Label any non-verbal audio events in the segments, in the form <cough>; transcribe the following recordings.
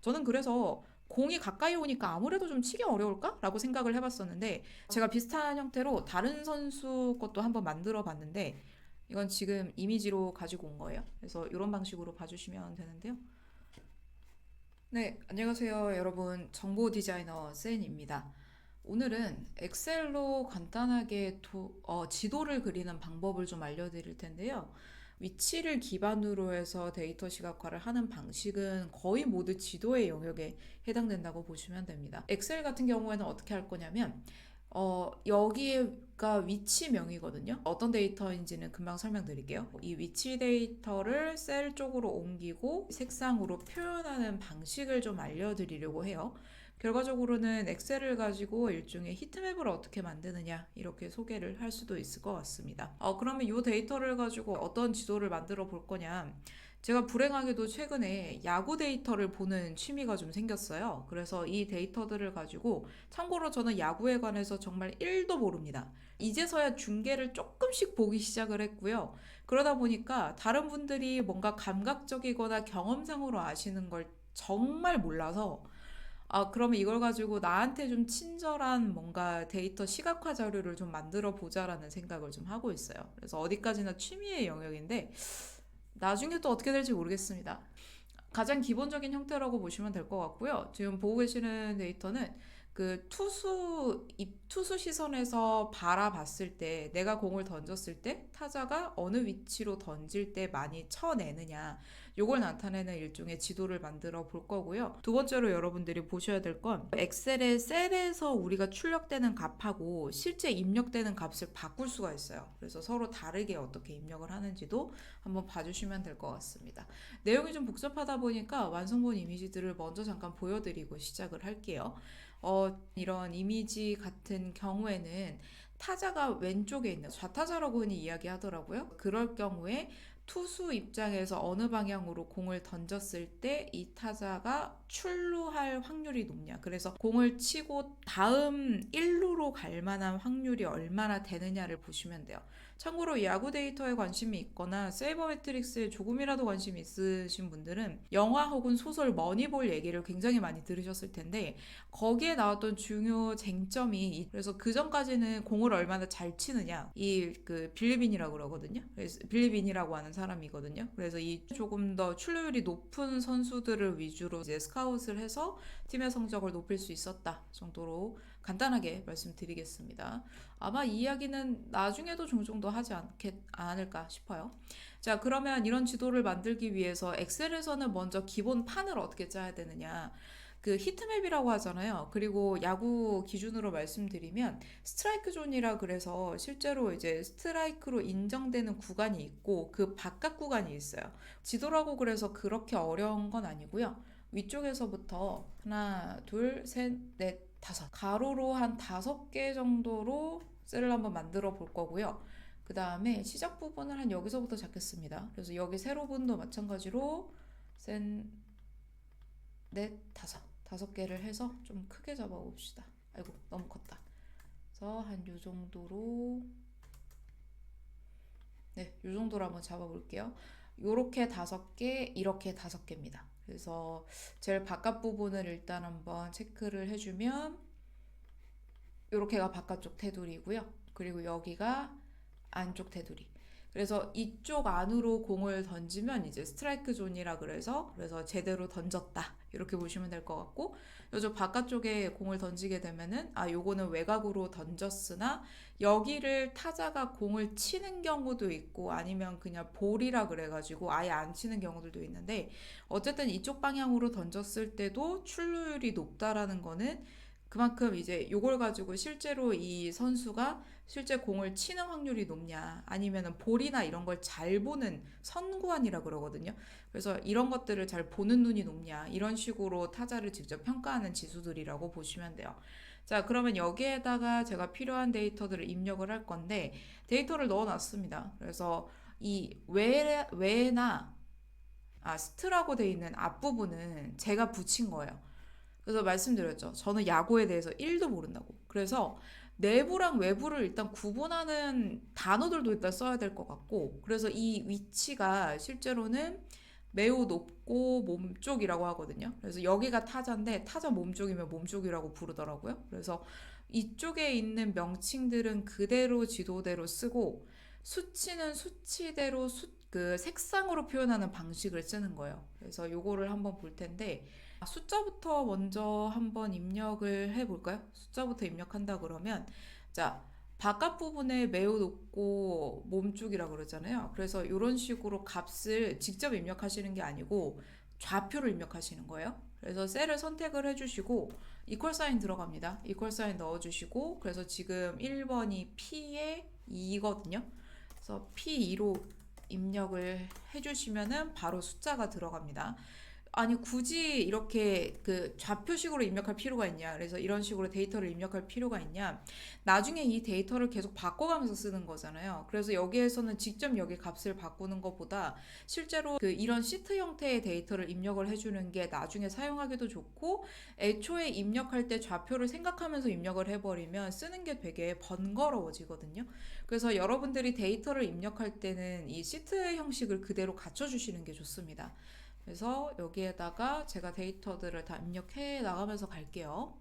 저는 그래서 공이 가까이 오니까 아무래도 좀 치기 어려울까라고 생각을 해봤었는데 제가 비슷한 형태로 다른 선수 것도 한번 만들어 봤는데 이건 지금 이미지로 가지고 온 거예요. 그래서 이런 방식으로 봐주시면 되는데요. 네, 안녕하세요, 여러분. 정보 디자이너 센입니다. 오늘은 엑셀로 간단하게 도- 어, 지도를 그리는 방법을 좀 알려드릴 텐데요. 위치를 기반으로 해서 데이터 시각화를 하는 방식은 거의 모두 지도의 영역에 해당된다고 보시면 됩니다. 엑셀 같은 경우에는 어떻게 할 거냐면, 어, 여기가 위치명이거든요. 어떤 데이터인지는 금방 설명드릴게요. 이 위치 데이터를 셀 쪽으로 옮기고 색상으로 표현하는 방식을 좀 알려드리려고 해요. 결과적으로는 엑셀을 가지고 일종의 히트맵을 어떻게 만드느냐 이렇게 소개를 할 수도 있을 것 같습니다. 어, 그러면 이 데이터를 가지고 어떤 지도를 만들어 볼 거냐? 제가 불행하게도 최근에 야구 데이터를 보는 취미가 좀 생겼어요. 그래서 이 데이터들을 가지고 참고로 저는 야구에 관해서 정말 1도 모릅니다. 이제서야 중계를 조금씩 보기 시작을 했고요. 그러다 보니까 다른 분들이 뭔가 감각적이거나 경험상으로 아시는 걸 정말 몰라서 아, 그러면 이걸 가지고 나한테 좀 친절한 뭔가 데이터 시각화 자료를 좀 만들어 보자라는 생각을 좀 하고 있어요. 그래서 어디까지나 취미의 영역인데, 나중에 또 어떻게 될지 모르겠습니다. 가장 기본적인 형태라고 보시면 될 것 같고요. 지금 보고 계시는 데이터는 그 투수, 입, 투수 시선에서 바라봤을 때, 내가 공을 던졌을 때, 타자가 어느 위치로 던질 때 많이 쳐내느냐, 요걸 나타내는 일종의 지도를 만들어 볼 거고요. 두 번째로 여러분들이 보셔야 될 건 엑셀의 셀에서 우리가 출력되는 값하고 실제 입력되는 값을 바꿀 수가 있어요. 그래서 서로 다르게 어떻게 입력을 하는지도 한번 봐주시면 될 것 같습니다. 내용이 좀 복잡하다 보니까 완성본 이미지들을 먼저 잠깐 보여드리고 시작을 할게요. 어, 이런 이미지 같은 경우에는 타자가 왼쪽에 있는 좌타자라고 흔히 이야기하더라고요. 그럴 경우에 투수 입장에서 어느 방향으로 공을 던졌을 때 이 타자가 출루할 확률이 높냐. 그래서 공을 치고 다음 1루로 갈 만한 확률이 얼마나 되느냐를 보시면 돼요. 참고로 야구 데이터에 관심이 있거나 세이버 매트릭스에 조금이라도 관심이 있으신 분들은 영화 혹은 소설 머니볼 얘기를 굉장히 많이 들으셨을 텐데 거기에 나왔던 중요 쟁점이 그래서 그 전까지는 공을 얼마나 잘 치느냐 이 그 빌리빈이라고 그러거든요. 그래서 빌리빈이라고 하는 사람이거든요. 그래서 이 조금 더 출루율이 높은 선수들을 위주로 이제 스카웃을 해서 팀의 성적을 높일 수 있었다 정도로 간단하게 말씀드리겠습니다. 아마 이 이야기는 나중에도 종종 더 하지 않겠, 않을까 싶어요. 자, 그러면 이런 지도를 만들기 위해서 엑셀에서는 먼저 기본 판을 어떻게 짜야 되느냐. 그 히트맵이라고 하잖아요. 그리고 야구 기준으로 말씀드리면 스트라이크 존이라 그래서 실제로 이제 스트라이크로 인정되는 구간이 있고 그 바깥 구간이 있어요. 지도라고 그래서 그렇게 어려운 건 아니고요. 위쪽에서부터 하나, 둘, 셋, 넷, 다섯. 가로로 한 다섯 개 정도로 셀을 한번 만들어 볼 거고요. 그 다음에 시작 부분을 한 여기서부터 잡겠습니다. 그래서 여기 세로분도 마찬가지로 셋, 넷, 다섯. 다섯 개를 해서 좀 크게 잡아봅시다. 아이고, 너무 컸다. 그래서 한 요 정도로 네, 요 정도로 한번 잡아볼게요. 요렇게 다섯 개, 이렇게 다섯 개입니다. 그래서 제일 바깥 부분을 일단 한번 체크를 해주면 요렇게가 바깥쪽 테두리고요. 그리고 여기가 안쪽 테두리. 그래서 이쪽 안으로 공을 던지면 이제 스트라이크 존이라 그래서 그래서 제대로 던졌다 이렇게 보시면 될 것 같고 요저 바깥쪽에 공을 던지게 되면은 아 요거는 외곽으로 던졌으나 여기를 타자가 공을 치는 경우도 있고 아니면 그냥 볼이라 그래가지고 아예 안 치는 경우들도 있는데 어쨌든 이쪽 방향으로 던졌을 때도 출루율이 높다라는 거는 그만큼 이제 요걸 가지고 실제로 이 선수가 실제 공을 치는 확률이 높냐 아니면은 볼이나 이런 걸 잘 보는 선구안이라 그러거든요. 그래서 이런 것들을 잘 보는 눈이 높냐 이런 식으로 타자를 직접 평가하는 지수들이라고 보시면 돼요. 자, 그러면 여기에다가 제가 필요한 데이터들을 입력을 할 건데 데이터를 넣어 놨습니다. 그래서 이 외, 외나 아, 스트라고 돼 있는 앞부분은 제가 붙인 거예요. 그래서 말씀드렸죠. 저는 야구에 대해서 1도 모른다고. 그래서 내부랑 외부를 일단 구분하는 단어들도 일단 써야 될 것 같고, 그래서 이 위치가 실제로는 매우 높고 몸쪽이라고 하거든요. 그래서 여기가 타자인데 타자 몸쪽이면 몸쪽이라고 부르더라고요. 그래서 이쪽에 있는 명칭들은 그대로 지도대로 쓰고 수치는 수치대로 수, 그 색상으로 표현하는 방식을 쓰는 거예요. 그래서 요거를 한번 볼 텐데 숫자부터 먼저 한번 입력을 해 볼까요? 숫자부터 입력한다 그러면 자 바깥 부분에 매우 높고 몸쪽이라고 그러잖아요. 그래서 이런 식으로 값을 직접 입력하시는 게 아니고 좌표를 입력하시는 거예요. 그래서 셀을 선택을 해주시고 이퀄 사인 들어갑니다. 이퀄 사인 넣어주시고 그래서 지금 1번이 P에 2거든요. 그래서 P2로 입력을 해주시면은 바로 숫자가 들어갑니다. 아니 굳이 이렇게 그 좌표식으로 입력할 필요가 있냐? 그래서 이런 식으로 데이터를 입력할 필요가 있냐? 나중에 이 데이터를 계속 바꿔가면서 쓰는 거잖아요. 그래서 여기에서는 직접 여기 값을 바꾸는 것보다 실제로 그 이런 시트 형태의 데이터를 입력을 해주는 게 나중에 사용하기도 좋고 애초에 입력할 때 좌표를 생각하면서 입력을 해버리면 쓰는 게 되게 번거로워지거든요. 그래서 여러분들이 데이터를 입력할 때는 이 시트 형식을 그대로 갖춰주시는 게 좋습니다. 그래서 여기에다가 제가 데이터들을 다 입력해 나가면서 갈게요.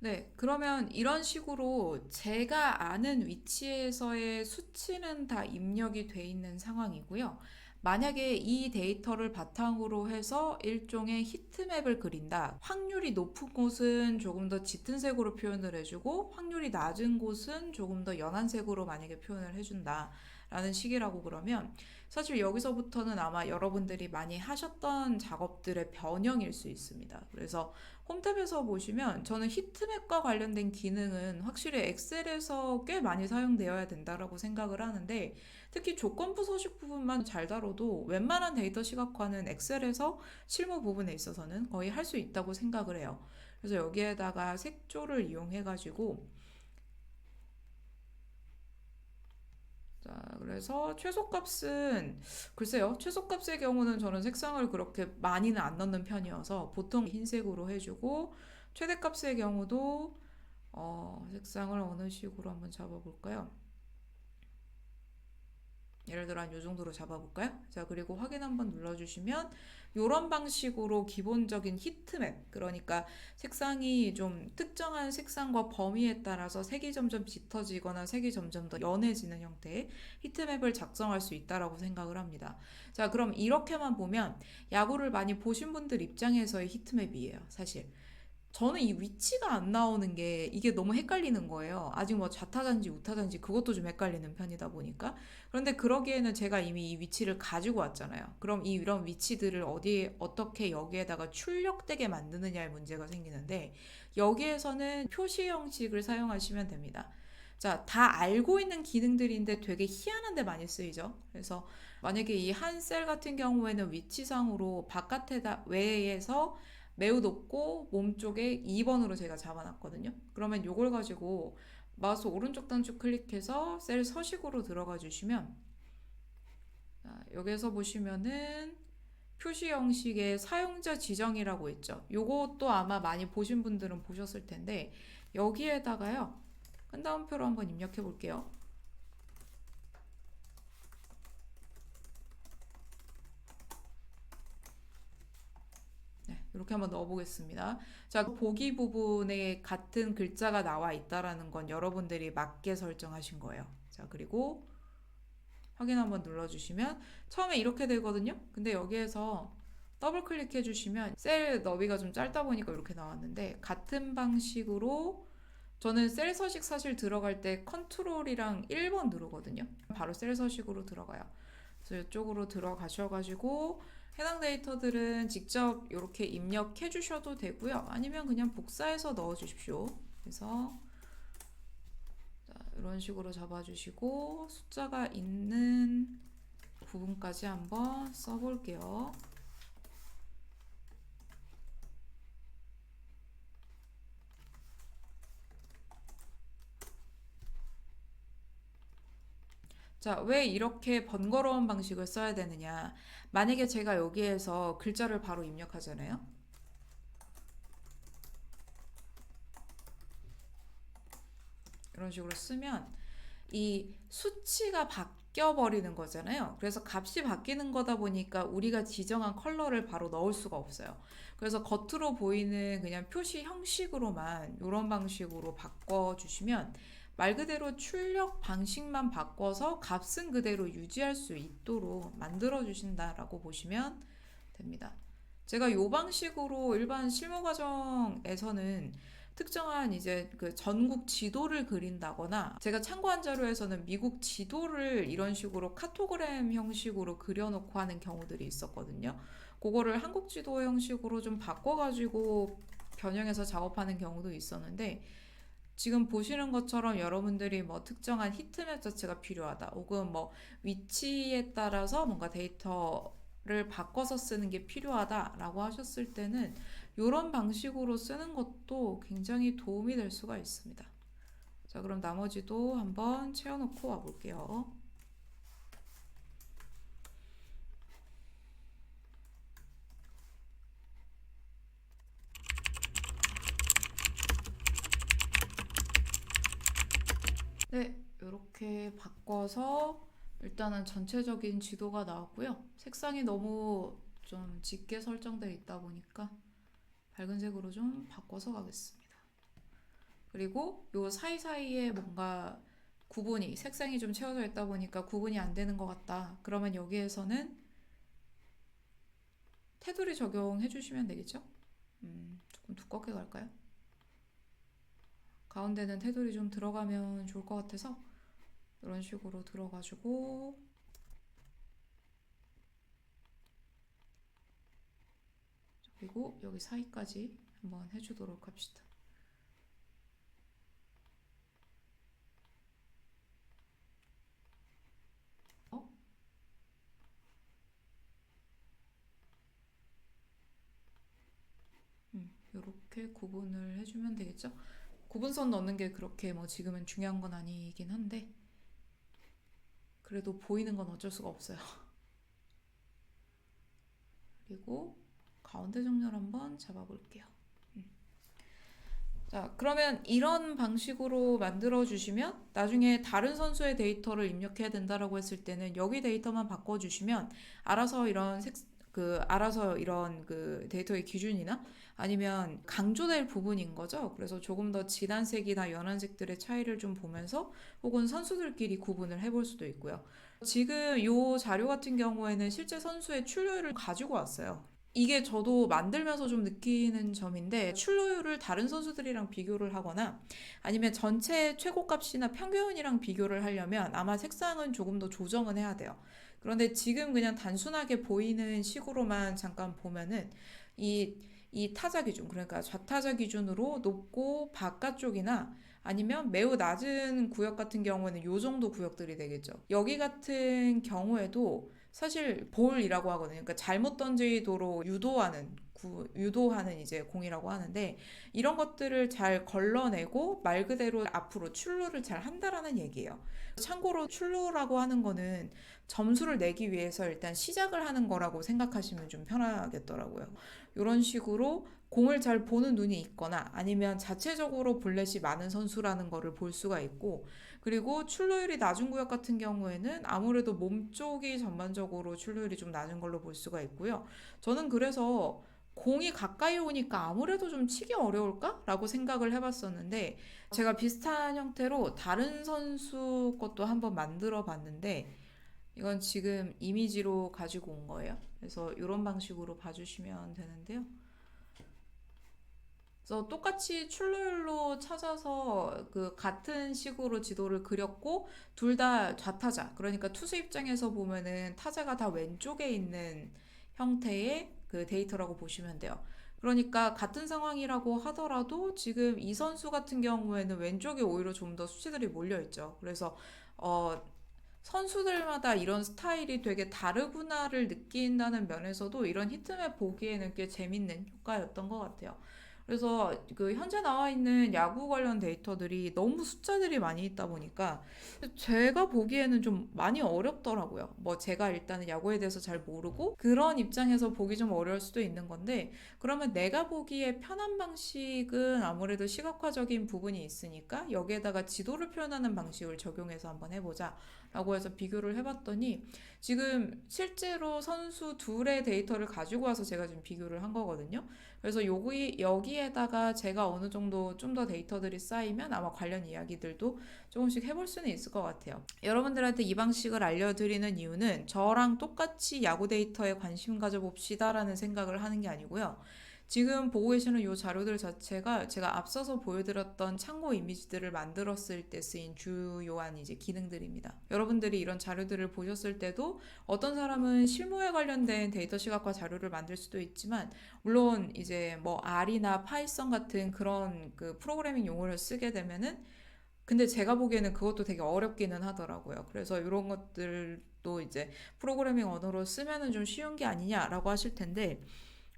네, 그러면 이런 식으로 제가 아는 위치에서의 수치는 다 입력이 돼 있는 상황이고요. 만약에 이 데이터를 바탕으로 해서 일종의 히트맵을 그린다. 확률이 높은 곳은 조금 더 짙은 색으로 표현을 해주고, 확률이 낮은 곳은 조금 더 연한 색으로 만약에 표현을 해준다. 라는 식이라고 그러면, 사실 여기서부터는 아마 여러분들이 많이 하셨던 작업들의 변형일 수 있습니다. 그래서 홈탭에서 보시면 저는 히트맵과 관련된 기능은 확실히 엑셀에서 꽤 많이 사용되어야 된다라고 생각을 하는데 특히 조건부 서식 부분만 잘 다뤄도 웬만한 데이터 시각화는 엑셀에서 실무 부분에 있어서는 거의 할 수 있다고 생각을 해요. 그래서 여기에다가 색조를 이용해 가지고 자, 그래서 최소값은 글쎄요. 최소값의 경우는 저는 색상을 그렇게 많이는 안 넣는 편이어서 보통 흰색으로 해주고 최대값의 경우도 어, 색상을 어느 식으로 한번 잡아볼까요? 예를 들어 한이 정도로 잡아볼까요? 자, 그리고 확인 한번 눌러주시면 이런 방식으로 기본적인 히트맵, 그러니까 색상이 좀 특정한 색상과 범위에 따라서 색이 점점 짙어지거나 색이 점점 더 연해지는 형태의 히트맵을 작성할 수 있다라고 생각을 합니다. 자, 그럼 이렇게만 보면 야구를 많이 보신 분들 입장에서의 히트맵이에요, 사실. 저는 이 위치가 안 나오는 게 이게 너무 헷갈리는 거예요. 아직 뭐 좌타자인지 우타자인지 그것도 좀 헷갈리는 편이다 보니까. 그런데 그러기에는 제가 이미 이 위치를 가지고 왔잖아요. 그럼 이 이런 위치들을 어디에 어떻게 여기에다가 출력되게 만드느냐의 문제가 생기는데 여기에서는 표시 형식을 사용하시면 됩니다. 자, 다 알고 있는 기능들인데 되게 희한한데 많이 쓰이죠. 그래서 만약에 이 한 셀 같은 경우에는 위치상으로 바깥에다 외에서 매우 높고 몸 쪽에 2번으로 제가 잡아놨거든요. 그러면 이걸 가지고 마우스 오른쪽 단추 클릭해서 셀 서식으로 들어가 주시면 자, 여기서 보시면은 표시 형식의 사용자 지정이라고 있죠. 요것도 아마 많이 보신 분들은 보셨을 텐데 여기에다가요. 큰 다음표로 한번 입력해 볼게요. 이렇게 한번 넣어보겠습니다. 자, 보기 부분에 같은 글자가 나와 있다라는 건 여러분들이 맞게 설정하신 거예요. 자, 그리고 확인 한번 눌러주시면 처음에 이렇게 되거든요. 근데 여기에서 더블 클릭해 주시면 셀 너비가 좀 짧다 보니까 이렇게 나왔는데 같은 방식으로 저는 셀 서식 사실 들어갈 때 컨트롤이랑 1번 누르거든요. 바로 셀 서식으로 들어가요. 그래서 이쪽으로 들어가셔가지고 해당 데이터들은 직접 이렇게 입력해 주셔도 되고요. 아니면 그냥 복사해서 넣어 주십시오. 그래서 자, 이런 식으로 잡아 주시고 숫자가 있는 부분까지 한번 써 볼게요. 자, 왜 이렇게 번거로운 방식을 써야 되느냐. 만약에 제가 여기에서 글자를 바로 입력하잖아요. 이런 식으로 쓰면 이 수치가 바뀌어 버리는 거잖아요. 그래서 값이 바뀌는 거다 보니까 우리가 지정한 컬러를 바로 넣을 수가 없어요. 그래서 겉으로 보이는 그냥 표시 형식으로만 이런 방식으로 바꿔 주시면 말 그대로 출력 방식만 바꿔서 값은 그대로 유지할 수 있도록 만들어 주신다라고 보시면 됩니다. 제가 이 방식으로 일반 실무 과정에서는 특정한 이제 그 전국 지도를 그린다거나 제가 참고한 자료에서는 미국 지도를 이런 식으로 카토그램 형식으로 그려놓고 하는 경우들이 있었거든요. 그거를 한국 지도 형식으로 좀 바꿔가지고 변형해서 작업하는 경우도 있었는데 지금 보시는 것처럼 여러분들이 뭐 특정한 히트맵 자체가 필요하다 혹은 뭐 위치에 따라서 뭔가 데이터 를 바꿔서 쓰는 게 필요하다라고 하셨을 때는 이런 방식으로 쓰는 것도 굉장히 도움이 될 수가 있습니다. 자, 그럼 나머지도 한번 채워놓고 와볼게요. 네, 이렇게 바꿔서 일단은 전체적인 지도가 나왔고요. 색상이 너무 좀 짙게 설정되어 있다 보니까 밝은 색으로 좀 바꿔서 가겠습니다. 그리고 요 사이사이에 뭔가 구분이 색상이 좀 채워져 있다 보니까 구분이 안 되는 것 같다. 그러면 여기에서는 테두리 적용해 주시면 되겠죠? 음, 조금 두껍게 갈까요? 가운데는 테두리 좀 들어가면 좋을 것 같아서 이런 식으로 들어가지고 그리고 여기 사이까지 한번 해주도록 합시다. 어? 음, 이렇게 구분을 해주면 되겠죠? 구분선 넣는 게 그렇게 뭐 지금은 중요한 건 아니긴 한데 그래도 보이는 건 어쩔 수가 없어요. <laughs> 그리고 가운데 정렬 한번 잡아볼게요. 음. 자, 그러면 이런 방식으로 만들어 주시면 나중에 다른 선수의 데이터를 입력해야 된다라고 했을 때는 여기 데이터만 바꿔 주시면 알아서 이런 색, 그 알아서 이런 그 데이터의 기준이나 아니면 강조될 부분인 거죠. 그래서 조금 더 진한 색이나 연한 색들의 차이를 좀 보면서 혹은 선수들끼리 구분을 해볼 수도 있고요. 지금 이 자료 같은 경우에는 실제 선수의 출루율을 가지고 왔어요. 이게 저도 만들면서 좀 느끼는 점인데 출루율을 다른 선수들이랑 비교를 하거나 아니면 전체 최고값이나 평균이랑 비교를 하려면 아마 색상은 조금 더 조정은 해야 돼요. 그런데 지금 그냥 단순하게 보이는 식으로만 잠깐 보면은 이, 이 타자 기준, 그러니까 좌타자 기준으로 높고 바깥쪽이나 아니면 매우 낮은 구역 같은 경우에는 요 정도 구역들이 되겠죠. 여기 같은 경우에도 사실 볼이라고 하거든요. 그러니까 잘못 던지도록 유도하는 구, 유도하는 이제 공이라고 하는데 이런 것들을 잘 걸러내고 말 그대로 앞으로 출루를 잘 한다라는 얘기예요. 참고로 출루라고 하는 거는 점수를 내기 위해서 일단 시작을 하는 거라고 생각하시면 좀 편하겠더라고요. 이런 식으로 공을 잘 보는 눈이 있거나 아니면 자체적으로 볼넷이 많은 선수라는 거를 볼 수가 있고 그리고 출루율이 낮은 구역 같은 경우에는 아무래도 몸 쪽이 전반적으로 출루율이 좀 낮은 걸로 볼 수가 있고요. 저는 그래서 공이 가까이 오니까 아무래도 좀 치기 어려울까? 라고 생각을 해봤었는데 제가 비슷한 형태로 다른 선수 것도 한번 만들어 봤는데 이건 지금 이미지로 가지고 온 거예요. 그래서 이런 방식으로 봐주시면 되는데요. 그래서 똑같이 출루율로 찾아서 그 같은 식으로 지도를 그렸고 둘 다 좌타자 그러니까 투수 입장에서 보면은 타자가 다 왼쪽에 있는 형태의 그 데이터라고 보시면 돼요. 그러니까 같은 상황이라고 하더라도 지금 이 선수 같은 경우에는 왼쪽에 오히려 좀 더 수치들이 몰려 있죠. 그래서 어 선수들마다 이런 스타일이 되게 다르구나를 느낀다는 면에서도 이런 히트맵 보기에는 꽤 재밌는 효과였던 것 같아요. 그래서 그 현재 나와 있는 야구 관련 데이터들이 너무 숫자들이 많이 있다 보니까 제가 보기에는 좀 많이 어렵더라고요. 뭐 제가 일단은 야구에 대해서 잘 모르고 그런 입장에서 보기 좀 어려울 수도 있는 건데 그러면 내가 보기에 편한 방식은 아무래도 시각화적인 부분이 있으니까 여기에다가 지도를 표현하는 방식을 적용해서 한번 해보자 라고 해서 비교를 해봤더니 지금 실제로 선수 둘의 데이터를 가지고 와서 제가 지금 비교를 한 거거든요. 그래서 여기, 여기에다가 제가 어느 정도 좀 더 데이터들이 쌓이면 아마 관련 이야기들도 조금씩 해볼 수는 있을 것 같아요. 여러분들한테 이 방식을 알려드리는 이유는 저랑 똑같이 야구 데이터에 관심 가져봅시다라는 생각을 하는 게 아니고요. 지금 보고 계시는 이 자료들 자체가 제가 앞서서 보여드렸던 참고 이미지들을 만들었을 때 쓰인 주요한 이제 기능들입니다. 여러분들이 이런 자료들을 보셨을 때도 어떤 사람은 실무에 관련된 데이터 시각화 자료를 만들 수도 있지만 물론 이제 뭐 R이나 파이썬 같은 그런 그 프로그래밍 용어를 쓰게 되면은 근데 제가 보기에는 그것도 되게 어렵기는 하더라고요. 그래서 이런 것들도 이제 프로그래밍 언어로 쓰면은 좀 쉬운 게 아니냐라고 하실 텐데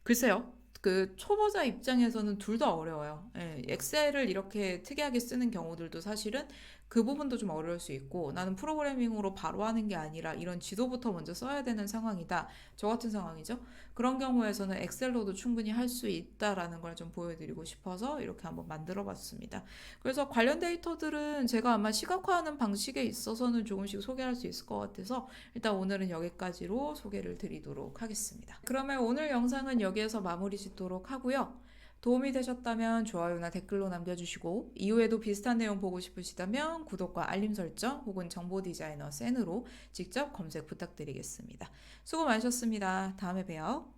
글쎄요. 그 초보자 입장에서는 둘 다 어려워요. 예, 엑셀을 이렇게 특이하게 쓰는 경우들도 사실은 그 부분도 좀 어려울 수 있고 나는 프로그래밍으로 바로 하는 게 아니라 이런 지도부터 먼저 써야 되는 상황이다. 저 같은 상황이죠. 그런 경우에서는 엑셀로도 충분히 할 수 있다라는 걸 좀 보여드리고 싶어서 이렇게 한번 만들어 봤습니다. 그래서 관련 데이터들은 제가 아마 시각화하는 방식에 있어서는 조금씩 소개할 수 있을 것 같아서 일단 오늘은 여기까지로 소개를 드리도록 하겠습니다. 그러면 오늘 영상은 여기에서 마무리 짓도록 하고요. 도움이 되셨다면 좋아요나 댓글로 남겨주시고 이후에도 비슷한 내용 보고 싶으시다면 구독과 알림 설정 혹은 정보 디자이너 센으로 직접 검색 부탁드리겠습니다. 수고 많으셨습니다. 다음에 봬요.